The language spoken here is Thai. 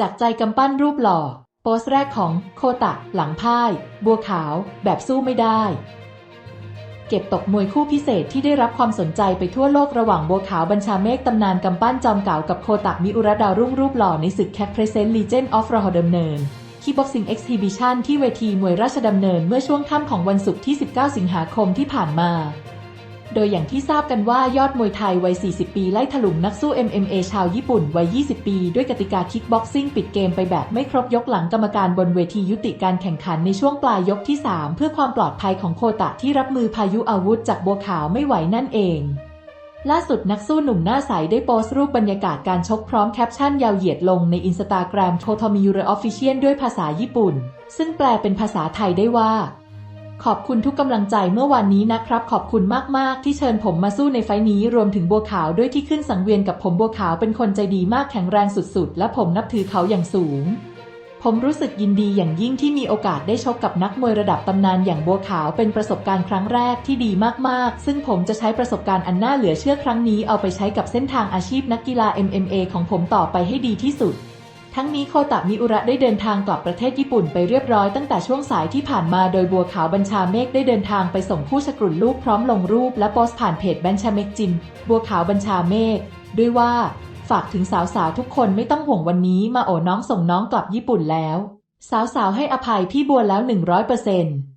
จากใจกำปั้นรูปหล่อ โพสแรกของโคตะ หลังพ่าย บัวขาว แบบสู้ไม่ได้ เก็บตกมวยคู่พิเศษที่ได้รับความสนใจไปทั่วโลกระหว่างบัวขาวบัญชาเมฆตำนานกำปั้นจอมเก่ากับโคตะมิอุระดาวรุ่งรูปหล่อในศึกแค p เพรสเซนต์ลีเจนด์ออฟรอดำเนินที่บ็อกซิ่งเอ็กซ์ฮิบิชันที่เวทีมวยราชดำเนินเมื่อช่วงค่ำของวันศุกร์ที่ 19 สิงหาคมที่ผ่านมา โดยอย่างที่ทราบกันว่ายอดมวยไทยวัย 40 ปีไล่ถลุงนักสู้ MMA ชาวญี่ปุ่นวัย 20 ปี ด้วยกติกาคิกบ็อกซิ่งปิดเกมไปแบบไม่ครบยกหลังกรรมการบนเวทียุติการแข่งขันในช่วงปลายยกที่ 3 เพื่อความปลอดภัยของโคตะที่รับมือพายุอาวุธจากบัวขาวไม่ไหวนั่นเองล่าสุดนักสู้หนุ่มหน้าใสได้โพสต์รูปบรรยากาศการชกพร้อมแคปชั่นยาวเหยียดลงในอินสตาแกรมโทโทมิยูเรออฟฟิเชียลด้วยภาษาญี่ปุ่น ซึ่งแปลเป็นภาษาไทยได้ว่า ขอบคุณทุกกำลังใจเมื่อวานนี้นะครับ ขอบคุณมาก ๆ ที่เชิญผมมาสู้ในไฟล์นี้ รวมถึงบัวขาวด้วยที่ขึ้นสังเวียนกับผมบัวขาวเป็นคนใจดีมากแข็งแรงสุด ๆ และผมนับถือเขาอย่างสูง ผมรู้สึกยินดีอย่างยิ่งที่มีโอกาสได้ชกกับนักมวยระดับตำนานอย่างบัวขาวเป็นประสบการณ์ครั้งแรกที่ดีมาก ๆ ซึ่งผมจะใช้ประสบการณ์อันน่าเหลือเชื่อครั้งนี้เอาไปใช้กับเส้นทางอาชีพนักกีฬา MMA ของผมต่อไปให้ดีที่สุด ทั้งนี้โคตะมิอุระได้เดินทางกลับประเทศญี่ปุ่นไปเรียบร้อยตั้งแต่ช่วงสายที่ผ่านมาโดยบัวขาวบัญชาเมฆได้เดินทางไปส่งผู้สกรุ่นลูกพร้อมลงรูปและโพสต์ผ่านเพจบัญชาเมกจิน บัวขาวบัญชาเมฆด้วยว่า ฝากถึงสาวๆทุกคนไม่ต้องห่วงวันนี้มาโอน้องส่งน้องกลับญี่ปุ่นแล้ว สาวๆให้อภัยพี่บัวแล้ว100%